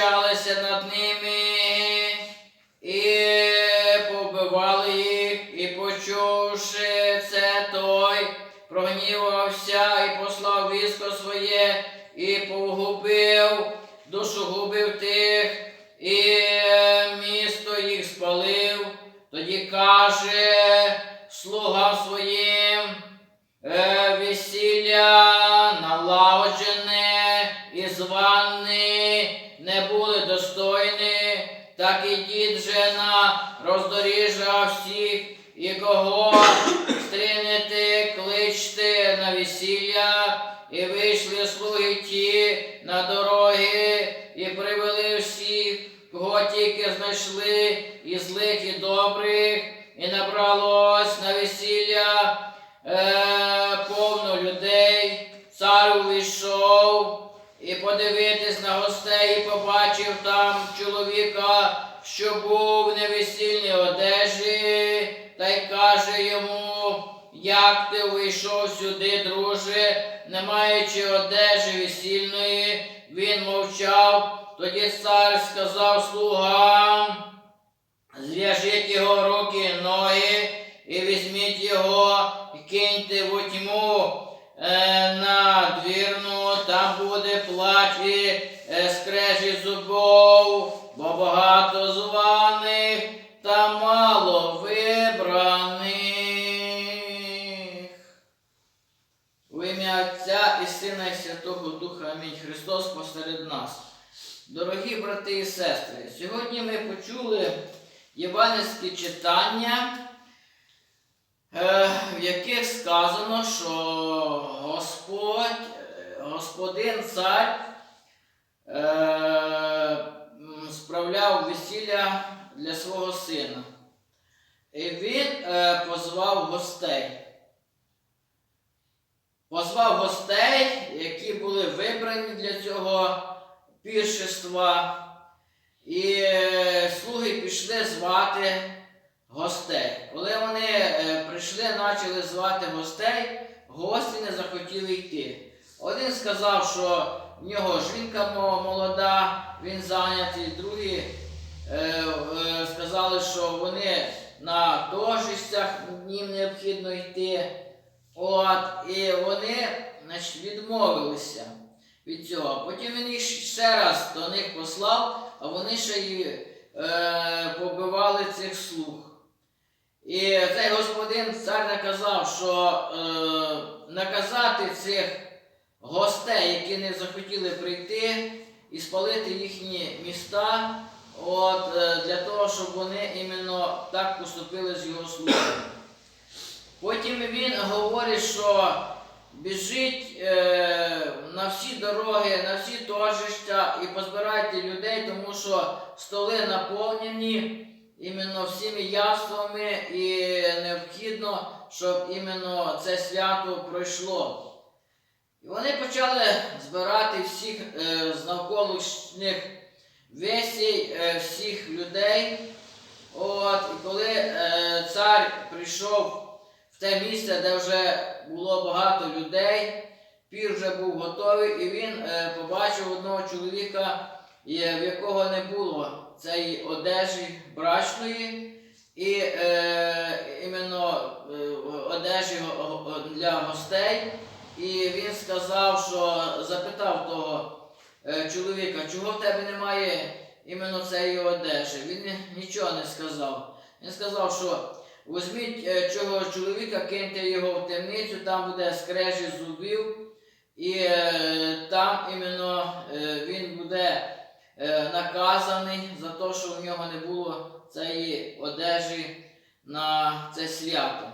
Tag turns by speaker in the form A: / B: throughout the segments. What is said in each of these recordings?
A: знущалися над ними і побивали їх, і почувши це, той прогнівався і послав військо своє, і погубив, душогубив тих, і місто їх спалив. Тоді каже слугам своїм, е, весілля налагоджене і звані не були достойні, так і дід жена роздоріжа всіх, і кого стрінете, кличте на весілля, і вийшли слуги ті на дороги, і привели всіх, кого тільки знайшли, і злих, і добрих, і набралось на весілля. Е, подивитись на гостей, і побачив там чоловіка, що був в невесільній одежі, та й каже йому, як ти увійшов сюди, друже, не маючи одежі весільної, він мовчав. Тоді цар сказав слугам, зв'яжіть його руки і ноги, і візьміть його, і киньте в тьму е, на двірну, там буде плач і е, скрежі зубов, бо багато званих та мало вибраних. У ім'я Отця і Сина і Святого Духа Амінь. Христос посеред нас. Дорогі брати і сестри, сьогодні ми почули євангельські читання, е, в яких сказано, що Господь, е, Господин цар е, справляв весілля для свого сина. І він е, позвав гостей. Позвав гостей, які були вибрані для цього піршества. І е, слуги пішли звати гостей. Коли вони е, прийшли, почали звати гостей, гості не захотіли йти. Один сказав, що в нього жінка молода, він зайнятий, другі е, сказали, що вони на дожистях, їм необхідно йти. От, і вони значить, відмовилися від цього. Потім він їх ще раз до них послав, а вони ще й е, побивали цих слуг. І цей господин цар наказав, що е, наказати цих гостей, які не захотіли прийти, і спалити їхні міста, от, е, для того, щоб вони іменно так поступили з його слугами. Потім він говорить, що біжіть е, на всі дороги, на всі торжища і позбирайте людей, тому що столи наповнені іменно всіми яствами і необхідно, щоб іменно це свято пройшло. І вони почали збирати всіх е, з навколишніх весій, е, всіх людей. От, і коли е, цар прийшов в те місце, де вже було багато людей, пір вже був готовий, і він е, побачив одного чоловіка, в якого не було цієї одежі брачної, і е, іменно е, одежі для гостей. І він сказав, що запитав того чоловіка, чого в тебе немає іменно цієї одежі. Він нічого не сказав. Він сказав, що візьміть е, цього чоловіка, киньте його в темницю, там буде скрежі зубів, і е, там іменно е, він буде е, наказаний за те, що в нього не було цієї одежі на це свято.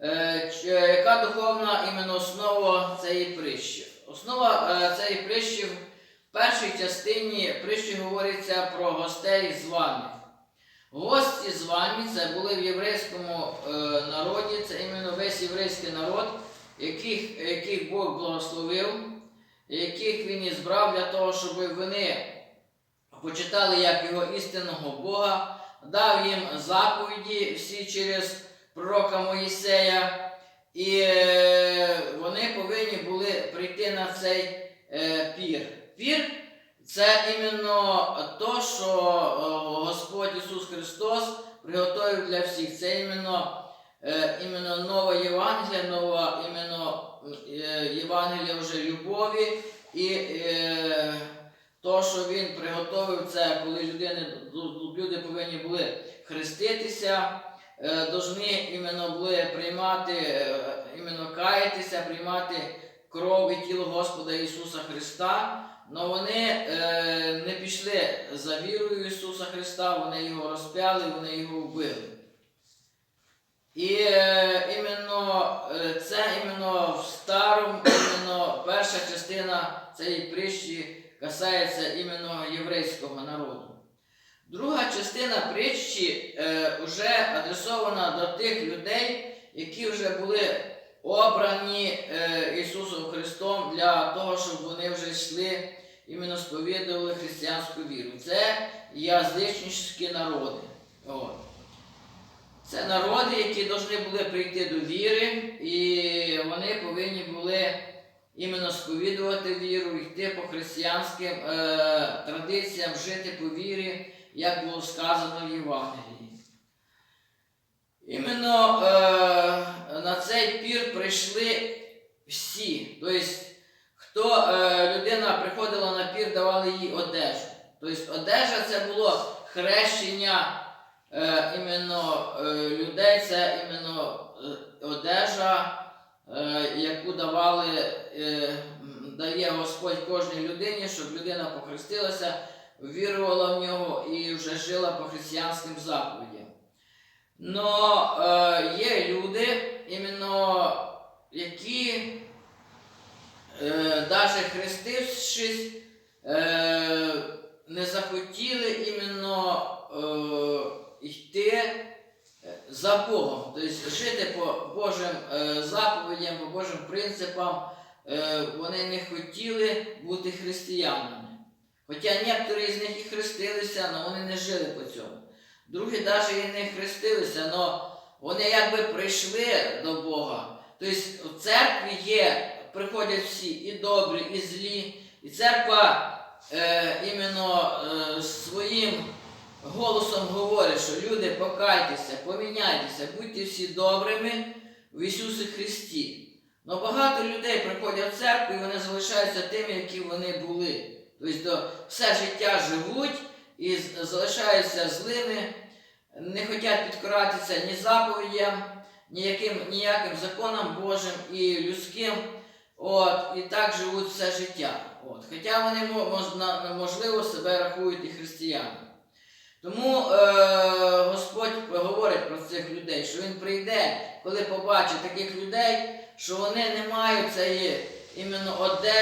A: Е, е, Яка духовна іменно основа цієї притчі? Основа е, цієї притчі в першій частині притчі говориться про гостей званих. Гості звані це були в єврейському е, народі, це іменно весь єврейський народ, яких, яких Бог благословив, яких він і збрав для того, щоб вони почитали як його істинного Бога, дав їм заповіді всі через пророка Моїсея, і е, вони повинні були прийти на цей е, пір. Пір це іменно то, що Господь Ісус Христос приготовив для всіх. Це іменно, е, іменно нова Євангелія, нова іменно Євангелія вже любові і то, що він приготовив, це коли людини, люди повинні були хреститися, е, должны іменно були приймати, е, іменно каятися, приймати кров і тіло Господа Ісуса Христа. Но вони е, не пішли за вірою Ісуса Христа, вони його розп'яли, вони його вбили. І е, іменно е, це іменно в старому, іменно перша частина цієї притчі касається іменно єврейського народу. Друга частина притчі е, вже адресована до тих людей, які вже були обрані е, Ісусом Христом для того, щоб вони вже йшли, іменно сповідували християнську віру. Це язичницькі народи. От. Це народи, які повинні були прийти до віри, і вони повинні були іменно сповідувати віру, йти по християнським е, традиціям, жити по вірі, як було сказано в Євангелії. Іменно е, на цей пір прийшли всі. Тобто, хто е, людина приходила на пір, давали їй одежу. Тобто одежа це було хрещення е, іменно е, людей, це іменно е, одежа, е, яку давали, е, дає Господь кожній людині, щоб людина похрестилася, вірувала в нього і вже жила по християнським заповідям. Но е, є люди, іменно, які, е, навіть хрестившись, е, не захотіли іменно е, йти е, за Богом, тобто жити по Божим е, заповідям, по Божим принципам, е, вони не хотіли бути християнами. Хоча некоторі з них і хрестилися, але вони не жили по цьому. Другі навіть і не хрестилися, але вони якби прийшли до Бога. Тобто в церкві є, приходять всі і добрі, і злі. І церква е, іменно е, своїм голосом говорить, що люди покайтеся, поміняйтеся, будьте всі добрими в Ісусі Христі. Но багато людей приходять в церкву і вони залишаються тими, які вони були. Тобто все життя живуть і залишаються злими, не хочуть підкоратися ні заповідям, ніяким, ніяким законам Божим і людським. От, і так живуть все життя. От. Хоча вони можливо себе рахують і християнами. Тому е, Господь говорить про цих людей, що Він прийде, коли побачить таких людей, що вони не мають цієї іменно одежі.